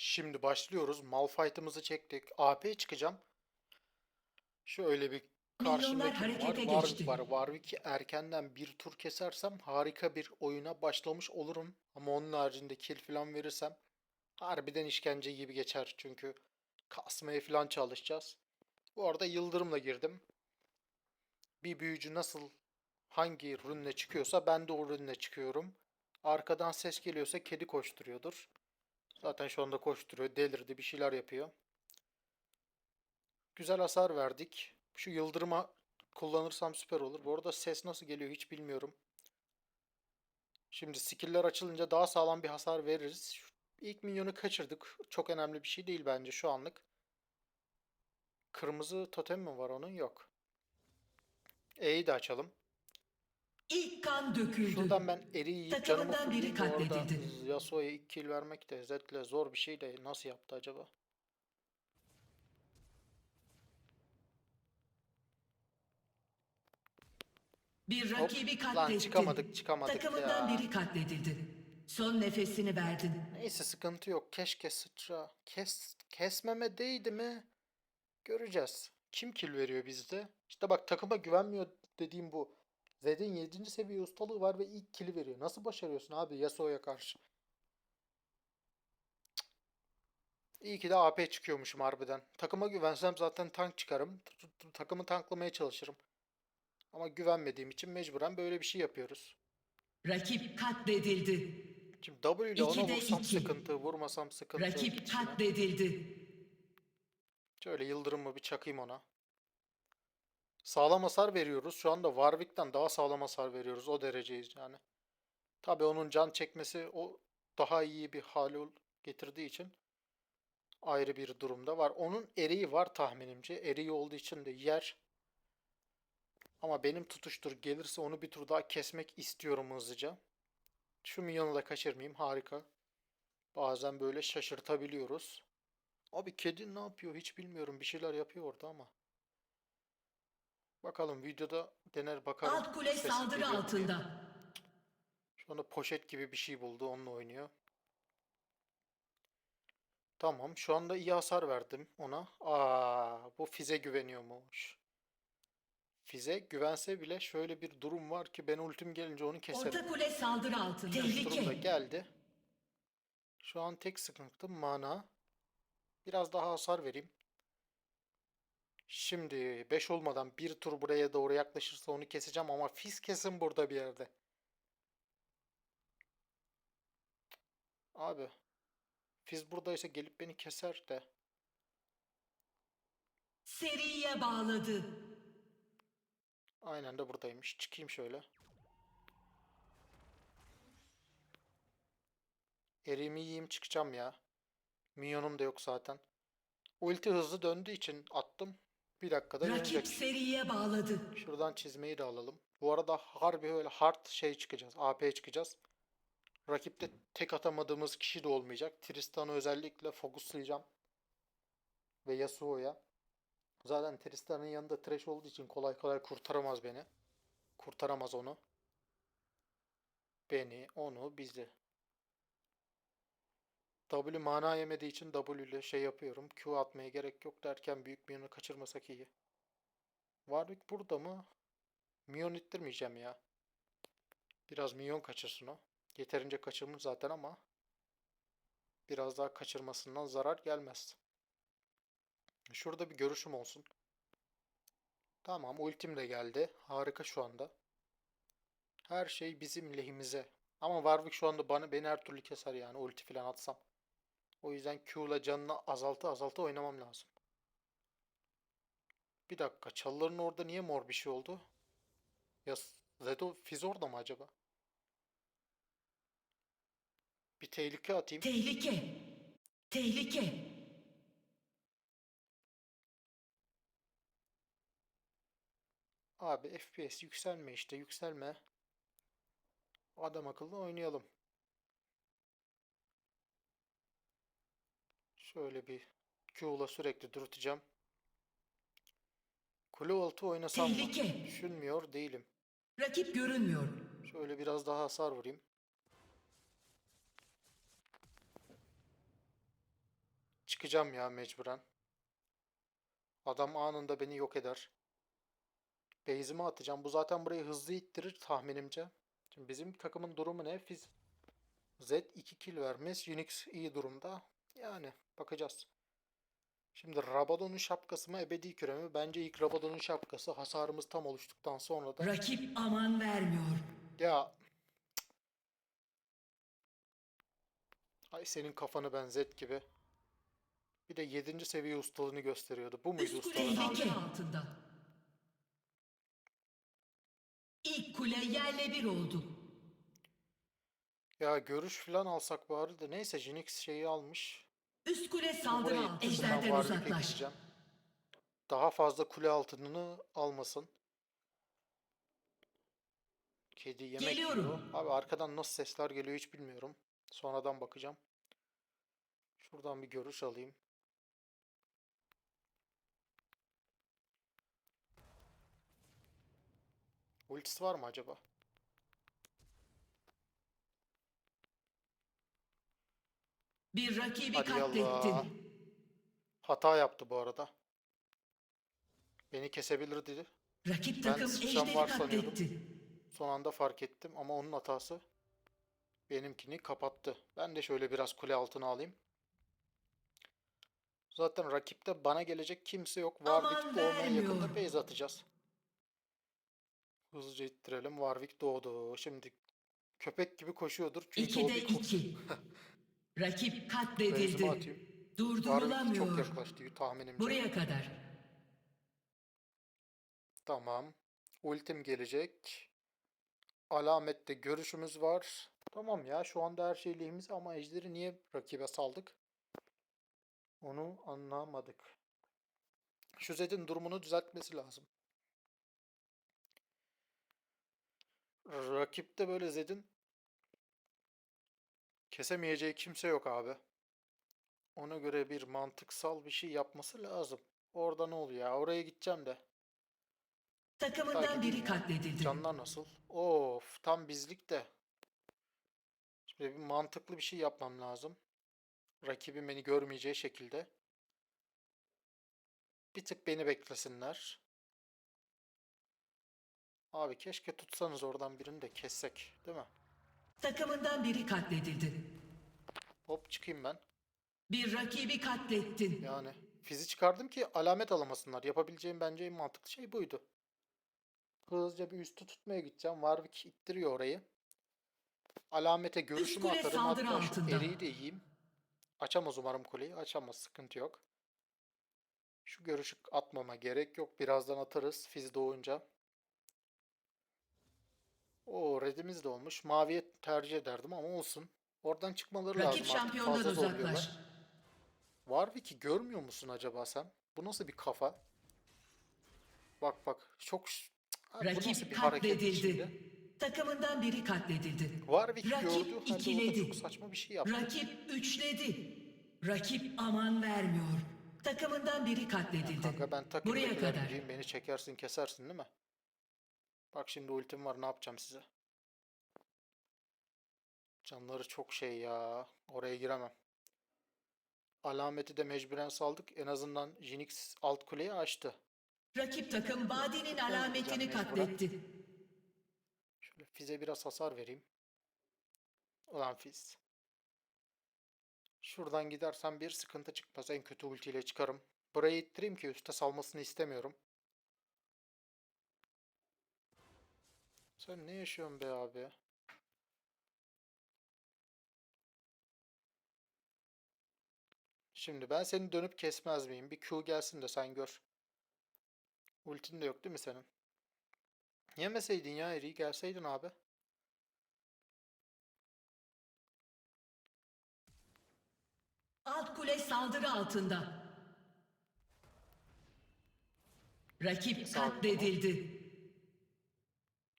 Şimdi başlıyoruz. Malphite'ımızı çektik. AP çıkacağım. Şöyle bir Milyonlar var? harekete Warwick geçti. var. Warwick'i erkenden bir tur kesersem harika bir oyuna başlamış olurum. Ama onun haricinde kill falan verirsem harbiden işkence gibi geçer. Çünkü kasmaya falan çalışacağız. Bu arada Yıldırım'la girdim. Bir büyücü nasıl hangi rünle çıkıyorsa ben de o rünle çıkıyorum. Arkadan ses geliyorsa kedi koşturuyordur. Zaten şu anda koşturuyor. Delirdi bir şeyler yapıyor. Güzel hasar verdik. Şu yıldırıma kullanırsam süper olur. Bu arada ses nasıl geliyor hiç bilmiyorum. Şimdi skill'ler açılınca daha sağlam bir hasar veririz. Şu İlk minyonu kaçırdık. Çok önemli bir şey değil bence şu anlık. Kırmızı totem mi var onun? Yok. E'yi de açalım. İlk kan döküldü. Şuradan ben eri yiyip canımı Takımından biri katledildi. Yasuo'ya 2 kill vermek de Zed'le zor bir şey de nasıl yaptı acaba? Bir Hop, rakibi lan katlettin. çıkamadık, çıkamadık Takımından ya. biri katledildi. Son nefesini verdin. Neyse sıkıntı yok. Keşke sıçra. Kes, kesmeme değdi mi? Göreceğiz. Kim kill veriyor bizde? İşte bak takıma güvenmiyor dediğim bu. Zed'in 7. seviye ustalığı var ve ilk kill'i veriyor. Nasıl başarıyorsun abi Yasuo'ya karşı? İyi ki de AP çıkıyormuşum harbiden. Takıma güvensem zaten tank çıkarım. Takımı tanklamaya çalışırım. Ama güvenmediğim için mecburen böyle bir şey yapıyoruz. Rakip katledildi. Şimdi W ile ona vursam iki. sıkıntı, vurmasam sıkıntı. Rakip katledildi. Şöyle yıldırımı bir çakayım ona. Sağlam hasar veriyoruz. Şu anda Warwick'ten daha sağlam hasar veriyoruz. O dereceyiz yani. Tabii onun can çekmesi o daha iyi bir hal getirdiği için ayrı bir durumda var. Onun eriği var tahminimce. Eriği olduğu için de yer. Ama benim tutuştur gelirse onu bir tur daha kesmek istiyorum hızlıca. Şu minyonu da kaçırmayayım. Harika. Bazen böyle şaşırtabiliyoruz. Abi kedi ne yapıyor hiç bilmiyorum. Bir şeyler yapıyor orada ama. Bakalım videoda dener bakarım. Alt kule sesi saldırı geliyor mu diye. altında. Şu anda poşet gibi bir şey buldu. Onunla oynuyor. Tamam. Şu anda iyi hasar verdim ona. Aa, bu Fize güveniyormuş. Fize güvense bile şöyle bir durum var ki ben ultim gelince onu keserim. Orta kule saldırı altında. Durum da Tehlike. geldi. Şu an tek sıkıntı mana. Biraz daha hasar vereyim. Şimdi 5 olmadan bir tur buraya doğru yaklaşırsa onu keseceğim ama Fizz kesin burada bir yerde. Abi. Fizz buradaysa gelip beni keser de. Seriye bağladı. Aynen de buradaymış. Çıkayım şöyle. Eriğimi yiyeyim çıkacağım ya. Minyonum da yok zaten. Ulti hızlı döndüğü için attım. Bir dakikada Rakip seriye bağladı. Şuradan çizmeyi de alalım. Bu arada harbi öyle hard şey çıkacağız. AP çıkacağız. Rakipte tek atamadığımız kişi de olmayacak. Tristan'ı özellikle fokuslayacağım. Ve Yasuo'ya. Zaten Tristan'ın yanında trash olduğu için kolay kolay kurtaramaz beni. Kurtaramaz onu. Beni, onu, bizi. W mana yemediği için W ile şey yapıyorum. Q atmaya gerek yok derken büyük bir yanı kaçırmasak iyi. Warwick burada mı? Minyon ittirmeyeceğim ya. Biraz minyon kaçırsın o. Yeterince kaçırmış zaten ama biraz daha kaçırmasından zarar gelmez. Şurada bir görüşüm olsun. Tamam, ultim de geldi. Harika şu anda. Her şey bizim lehimize. Ama Warwick şu anda bana beni her türlü keser yani ulti falan atsam. O yüzden Q ile canını azaltı azaltı oynamam lazım. Bir dakika, çalıların orada niye mor bir şey oldu? Ya Zedo Fizz orada mı acaba? Bir tehlike atayım. Tehlike. Tehlike. Abi FPS yükselme işte yükselme. Adam akıllı oynayalım. Şöyle bir Q'la sürekli dürteceğim. Kule altı oynasam mı? Düşünmüyor değilim. Rakip görünmüyor. Şöyle biraz daha hasar vurayım. çıkacağım ya mecburen. Adam anında beni yok eder. Base'imi atacağım. Bu zaten burayı hızlı ittirir tahminimce. Şimdi bizim takımın durumu ne? Fiz Z 2 kill vermiş. Unix iyi durumda. Yani bakacağız. Şimdi Rabadon'un şapkası mı ebedi küre mi? Bence ilk Rabadon'un şapkası. Hasarımız tam oluştuktan sonra da. Rakip aman vermiyor. Ya. Ay senin kafanı ben Z gibi. Bir de 7. seviye ustalığını gösteriyordu. Bu muydu Üst kule altında. İlk kule yerle bir oldu. Ya görüş falan alsak bari de. Neyse Jinx şeyi almış. Üst kule saldırı ben Ejderden uzaklaş. Daha fazla kule altınını almasın. Kedi yemek Geliyorum. yiyor. Abi arkadan nasıl sesler geliyor hiç bilmiyorum. Sonradan bakacağım. Şuradan bir görüş alayım. Ultisi var mı acaba? Bir rakibi Hadi yallah. katlettin. Hata yaptı bu arada. Beni kesebilir dedi. Rakip Ben takım ejderi var sanıyordum. katletti. Son anda fark ettim ama onun hatası benimkini kapattı. Ben de şöyle biraz kule altına alayım. Zaten rakipte bana gelecek kimse yok. Warwick doğmaya yakında base atacağız. Hızlıca ittirelim. Warwick doğdu. Şimdi köpek gibi koşuyordur. Çünkü o İkide bir kurt. iki. Rakip katledildi. atayım. Çok Durdurulamıyor. yaklaştı tahminimce. Buraya kadar. Tamam. Ultim gelecek. Alamette görüşümüz var. Tamam ya şu anda her şey lehimiz ama ejderi niye rakibe saldık? Onu anlamadık. Şu Zed'in durumunu düzeltmesi lazım. Rakipte böyle Zed'in kesemeyeceği kimse yok abi. Ona göre bir mantıksal bir şey yapması lazım. Orada ne oluyor ya? Oraya gideceğim de. Takımından biri katledildi. Canlar nasıl? Of, tam bizlik de. Şimdi bir mantıklı bir şey yapmam lazım. Rakibim beni görmeyeceği şekilde. Bir tık beni beklesinler. Abi keşke tutsanız oradan birini de kessek, değil mi? Takımından biri katledildi. Hop çıkayım ben. Bir rakibi katlettin. Yani fizi çıkardım ki alamet alamasınlar. Yapabileceğim bence en mantıklı şey buydu. Hızlıca bir üstü tutmaya gideceğim. Warwick ittiriyor orayı. Alamete görüşümü kule atarım. Hatta altında. eriği de yiyeyim. Açamaz umarım kuleyi. Açamaz. Sıkıntı yok. Şu görüşü atmama gerek yok. Birazdan atarız. Fiz doğunca. O redimiz de olmuş. Maviye tercih ederdim ama olsun. Oradan çıkmaları lazım Rakip artık. şampiyondan Fazla zorluyorlar. uzaklaş. Warwick'i görmüyor musun acaba sen? Bu nasıl bir kafa? Bak bak çok ş- Cık, abi bu nasıl Rakip bir şimdi? katledildi. Takımından biri katledildi. Warwick Rakip gördü halde orada ikiledi. çok saçma bir şey yaptı. Rakip üçledi. Rakip aman vermiyor. Takımından biri katledildi. Kanka ben takımda Buraya kadar. beni çekersin kesersin değil mi? Bak şimdi ultim var ne yapacağım size? Canları çok şey ya. Oraya giremem. Alameti de mecburen saldık. En azından Jinx alt kuleyi açtı. Rakip takım Badi'nin alametini katletti. Şöyle Fize biraz hasar vereyim. Ulan Fiz. Şuradan gidersem bir sıkıntı çıkmaz. En kötü ultiyle çıkarım. Burayı ittireyim ki üste salmasını istemiyorum. Sen ne yaşıyorsun be abi? Şimdi ben seni dönüp kesmez miyim? Bir Q gelsin de sen gör. Ultin de yok değil mi senin? Yemeseydin ya Eri'yi gelseydin abi. Alt kule saldırı altında. Rakip Sağ katledildi.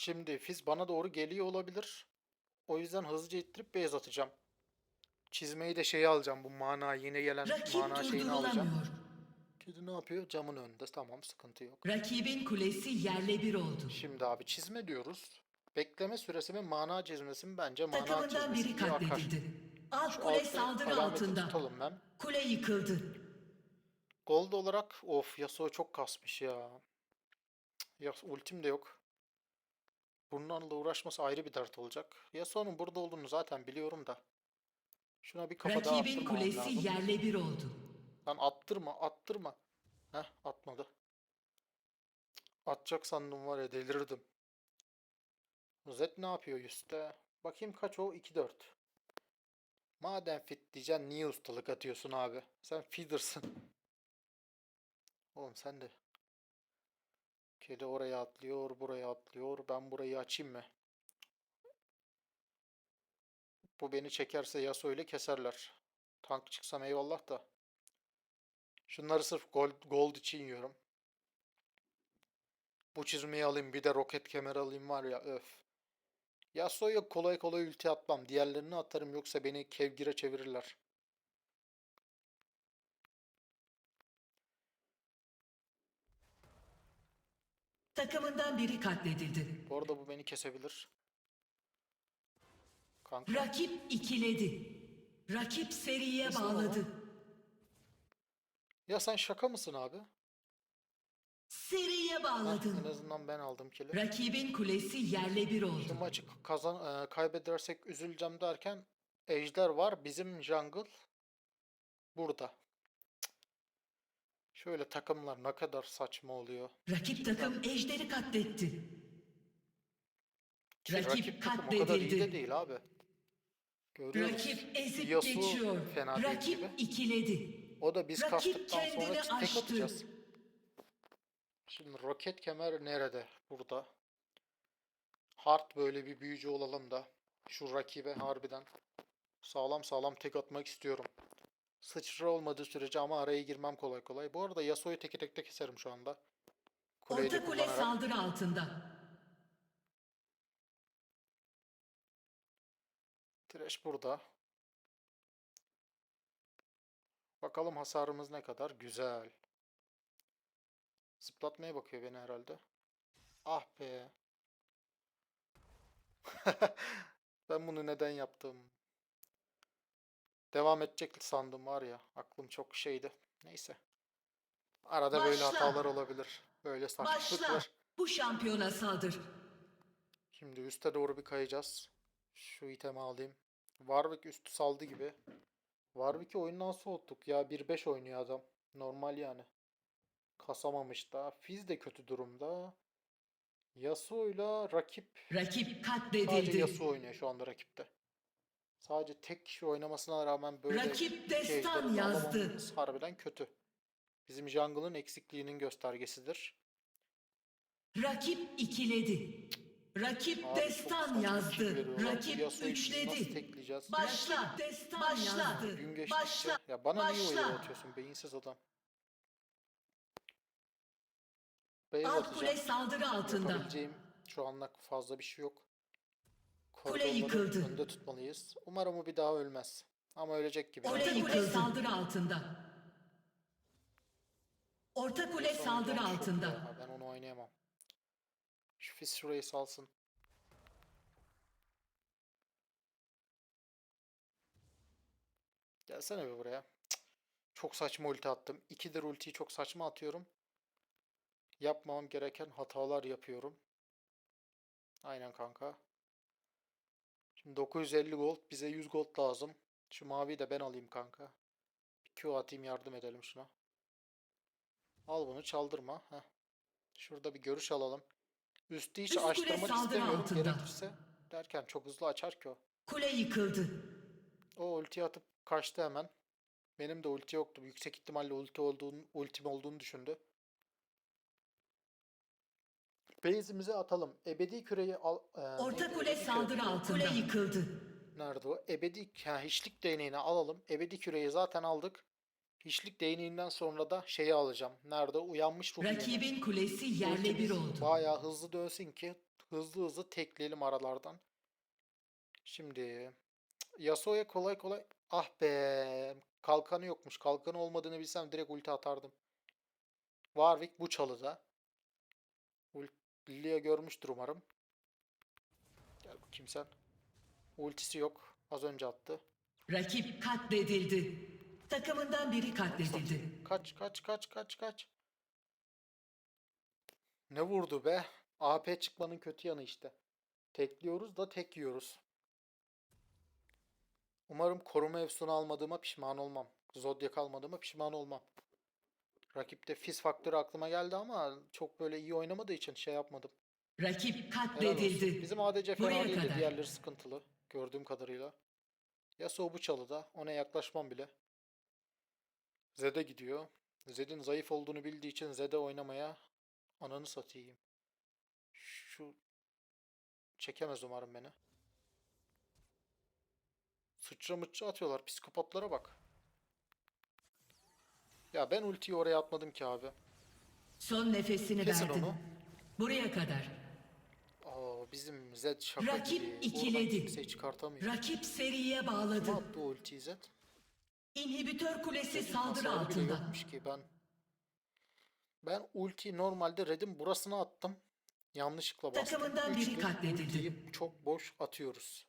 Şimdi Fizz bana doğru geliyor olabilir. O yüzden hızlıca ittirip beyaz atacağım. Çizmeyi de şeyi alacağım. Bu mana yine gelen Rakip mana şeyini alacağım. Kedi ne yapıyor? Camın önünde. Tamam sıkıntı yok. Rakibin kulesi yerle bir oldu. Şimdi abi çizme diyoruz. Bekleme süresi mi mana çizmesi mi? Bence mana Takımından çizmesi biri diye akar. katledildi. Alt Şu kule altta saldırı alameti altında. tutalım ben. Kule yıkıldı. Gold olarak of Yasuo çok kasmış ya. Ya ultim de yok. Bunlarla uğraşması ayrı bir dert olacak. Yasuo'nun burada olduğunu zaten biliyorum da. Şuna bir kafa daha Rakibin kulesi lazım. yerle bir oldu. Lan attırma attırma. Heh atmadı. Atacak sandım var ya delirirdim. Zed ne yapıyor üstte? Bakayım kaç o? 2-4. Madem fit diyeceksin niye ustalık atıyorsun abi? Sen feeder'sın. Oğlum sen de. Kedi oraya atlıyor, buraya atlıyor. Ben burayı açayım mı? Bu beni çekerse Yasuo ile keserler. Tank çıksam eyvallah da. Şunları sırf gold, gold için yiyorum. Bu çizmeyi alayım bir de roket kemer alayım var ya öf. Yasuo'ya kolay kolay ulti atmam. Diğerlerini atarım yoksa beni kevgire çevirirler. Takımından biri katledildi. Bu arada bu beni kesebilir. Kanka. Rakip ikiledi. Rakip seriye Nasıl ama? bağladı. Ya sen şaka mısın abi? Seriye Heh, en bağladın. azından ben aldım kili. Rakibin kulesi yerle bir Şu oldu. maçı kazan e, kaybedersek üzüleceğim derken Ejder var. Bizim jungle burada. Şöyle takımlar ne kadar saçma oluyor. Rakip takım ejderi katletti. Ki Rakip takım o kadar iyi de katledildi. değil abi. Görüyoruz. Rakip ezip Yasuo geçiyor. fena değil Rakip gibi. ikiledi. O da biz Rakip kastıktan sonra kendini tek aştı. atacağız. Şimdi roket kemer nerede? Burada. Hard böyle bir büyücü olalım da şu rakibe harbiden sağlam sağlam tek atmak istiyorum. Sıçra olmadığı sürece ama araya girmem kolay kolay. Bu arada Yasuo'yu teke tekte keserim şu anda. Kuleyi de Orta kule kullanarak. saldırı altında. Thresh burada. Bakalım hasarımız ne kadar? Güzel. Zıplatmaya bakıyor beni herhalde. Ah be. Ben bunu neden yaptım? Devam edecek sandım var ya. Aklım çok şeydi. Neyse. Arada böyle Başla. hatalar olabilir. Böyle Başla. saçmalıklar. Bu şampiyona saldır. Şimdi üste doğru bir kayacağız. Şu itemi alayım. Warwick üstü saldı gibi. Warwick'i oyundan soğuttuk ya. 1-5 oynuyor adam. Normal yani. Kasamamış da. Fizz de kötü durumda. Yasuo'yla rakip Rakip sadece katledildi. Yasuo oynuyor şu anda rakipte. Sadece tek kişi oynamasına rağmen böyle Rakip iki destan yazdı. harbiden kötü. Bizim jungle'ın eksikliğinin göstergesidir. Rakip ikiledi. Rakip Abi destan yazdı. Rakip üçledi. tekleyeceğiz? Başla. Destan Başla. Gün geçtikçe Başla. ya bana niye Başla. öyle atıyorsun beyinsiz adam? Beyaz Alt kule saldırı altında. Yapabileceğim şu anlık fazla bir şey yok. Kule yıkıldı. önde tutmalıyız. Umarım o bir daha ölmez. Ama ölecek gibi. Orta kule saldırı altında. Orta kule saldırı çok altında. ya, Ben onu oynayamam. Şu Fizz şurayı salsın. Gelsene bir buraya. Cık. Çok saçma ulti attım. İkidir ultiyi çok saçma atıyorum. Yapmamam gereken hatalar yapıyorum. Aynen kanka. Şimdi 950 gold. Bize 100 gold lazım. Şu maviyi de ben alayım kanka. Bir Q atayım yardım edelim şuna. Al bunu çaldırma. Heh. Şurada bir görüş alalım. Üstü hiç Üst kule açtırmak saldırı istemiyorum altında. gerekirse. Derken çok hızlı açar ki o. Kule yıkıldı. O ulti atıp kaçtı hemen. Benim de ulti yoktu. Yüksek ihtimalle ulti olduğunu, ultim olduğunu düşündü. Base'imize atalım. Ebedi küreyi al. e, Orta neydi? kule Ebedi küre. saldırı altında. Kule yıkıldı. Nerede o? Ebedi ha, hiçlik değneğini alalım. Ebedi küreyi zaten aldık. Hiçlik değneğinden sonra da şeyi alacağım. Nerede? Uyanmış ruh. Rakibin kulesi yerle bir Ultimiz oldu. Bayağı hızlı dönsün ki hızlı hızlı tekleyelim aralardan. Şimdi Yasuo'ya kolay kolay ah be kalkanı yokmuş. Kalkanı olmadığını bilsem direkt ulti atardım. Warwick bu çalıda. Lilia görmüştür umarım. Gel bakayım sen. Ultisi yok. Az önce attı. Rakip katledildi. Takımından biri katledildi. Kaç kaç kaç kaç kaç. Ne vurdu be? AP çıkmanın kötü yanı işte. Tekliyoruz da tek yiyoruz. Umarım koruma efsunu almadığıma pişman olmam. Zodiac almadığıma pişman olmam. Rakipte Fizz faktörü aklıma geldi ama çok böyle iyi oynamadığı için şey yapmadım. Rakip katledildi. Bizim ADC fena değildi. kadar. Diğerleri sıkıntılı. Gördüğüm kadarıyla. Yasuo bu çalıda. Ona yaklaşmam bile. Zed'e gidiyor. Zed'in zayıf olduğunu bildiği için Zed'e oynamaya ananı satayım. Şu çekemez umarım beni. Sıçra mıçra atıyorlar. Psikopatlara bak. Ya ben ultiyi oraya atmadım ki abi. Son nefesini Kesin verdin. onu. Buraya kadar. Aa bizim Zed şaka Rakip gibi. Oradan ikiledi. kimseyi çıkartamıyor. Rakip seriye bağladı. attı o ultiyi Zed? İnhibitör kulesi Red'in saldırı hasarı bile altında. yokmuş ki ben. Ben ulti normalde Red'in burasına attım. Yanlışlıkla bastım. Takımından Üç biri katledildi. ultiyi çok boş atıyoruz.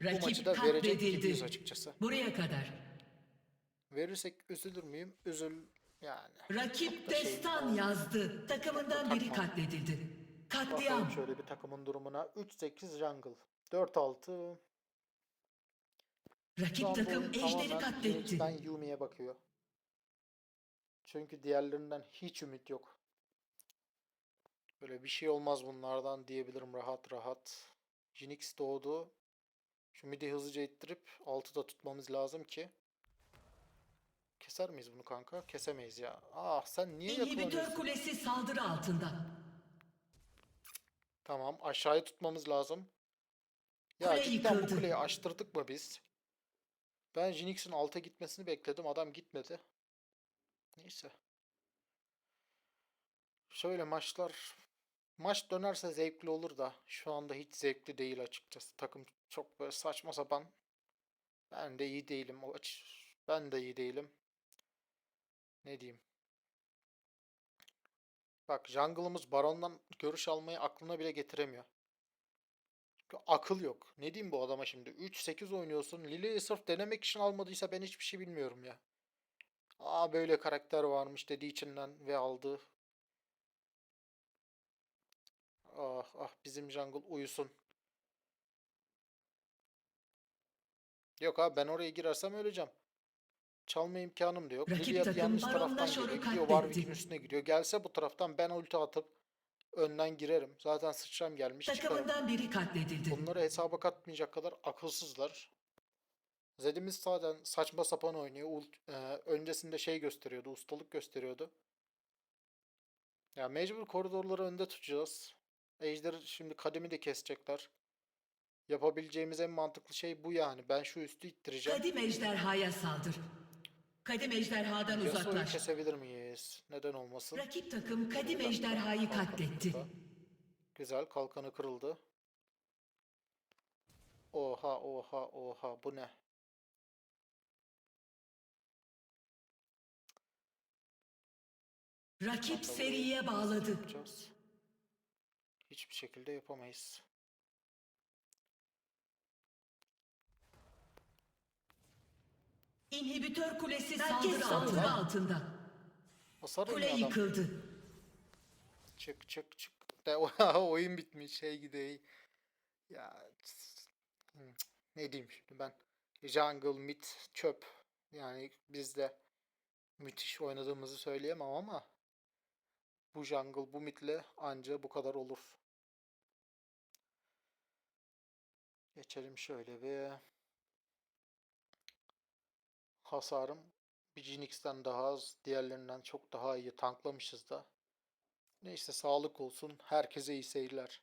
Bu maçı Rakip da verecek gibiyiz açıkçası. Buraya kadar. Verirsek üzülür müyüm? Üzül yani. Rakip şey- destan yazdı. Takımından biri katledildi. Bakalım Katliam. şöyle bir takımın durumuna. 3-8 jungle. 4-6. Şu Rakip bu takım ejderi katletti. Phoenix'ten Yumi'ye bakıyor. Çünkü diğerlerinden hiç ümit yok. Böyle bir şey olmaz bunlardan diyebilirim rahat rahat. Jinx doğdu. Şu midi hızlıca ittirip 6'da tutmamız lazım ki. Keser miyiz bunu kanka? Kesemeyiz ya. Ah sen niye İnhibitör kulesi saldırı altında. Tamam aşağıya tutmamız lazım. Ya Kule cidden bu yıkıldı. kuleyi açtırdık mı biz? Ben Jinx'in alta gitmesini bekledim. Adam gitmedi. Neyse. Şöyle maçlar maç dönerse zevkli olur da şu anda hiç zevkli değil açıkçası. Takım çok böyle saçma sapan. Ben de iyi değilim. Ben de iyi değilim. Ne diyeyim? Bak jungle'ımız Baron'dan görüş almayı aklına bile getiremiyor. Akıl yok. Ne diyeyim bu adama şimdi? 3-8 oynuyorsun. Lili'yi sırf denemek için almadıysa ben hiçbir şey bilmiyorum ya. Aa böyle karakter varmış dediği içinden ve aldı. Ah ah bizim jungle uyusun. Yok abi ben oraya girersem öleceğim. Çalma imkanım da yok. Rakip Lilia takım yanlış Baron taraftan Nashor'u geliyor. Gidiyor katletti. Warwick'in üstüne gidiyor. Gelse bu taraftan ben ulti atıp önden girerim. Zaten sıçram gelmiş çıkarım. Takımından biri katledildi. Bunları hesaba katmayacak kadar akılsızlar. Zed'imiz zaten saçma sapan oynuyor. Ult- e, öncesinde şey gösteriyordu, ustalık gösteriyordu. Ya mecbur koridorları önde tutacağız. Ejder şimdi kademi de kesecekler. Yapabileceğimiz en mantıklı şey bu yani. Ben şu üstü ittireceğim. Kadim ejderhaya saldır. Kadim ejderhadan Yasuo'yu uzaklaş. kesebilir miyiz? Neden olmasın? Rakip takım kadim ejderhayı kalkanı katletti. Güzel, kalkanı kırıldı. Oha, oha, oha. Bu ne? Rakip seriye bağladı. yapacağız? Hiçbir şekilde yapamayız. İnhibitör kulesi Herkes saldırı altında altında. Hasar Kule adam. yıkıldı. Çık çık çık. De oyun bitmiş şey gidey. Ya tss, hmm, ne diyeyim şimdi ben. Jungle mid çöp. Yani biz de müthiş oynadığımızı söyleyemem ama bu jungle bu midle anca bu kadar olur. Geçelim şöyle bir. Hasarım bir Jinx'ten daha az, diğerlerinden çok daha iyi tanklamışız da. Neyse sağlık olsun. Herkese iyi seyirler.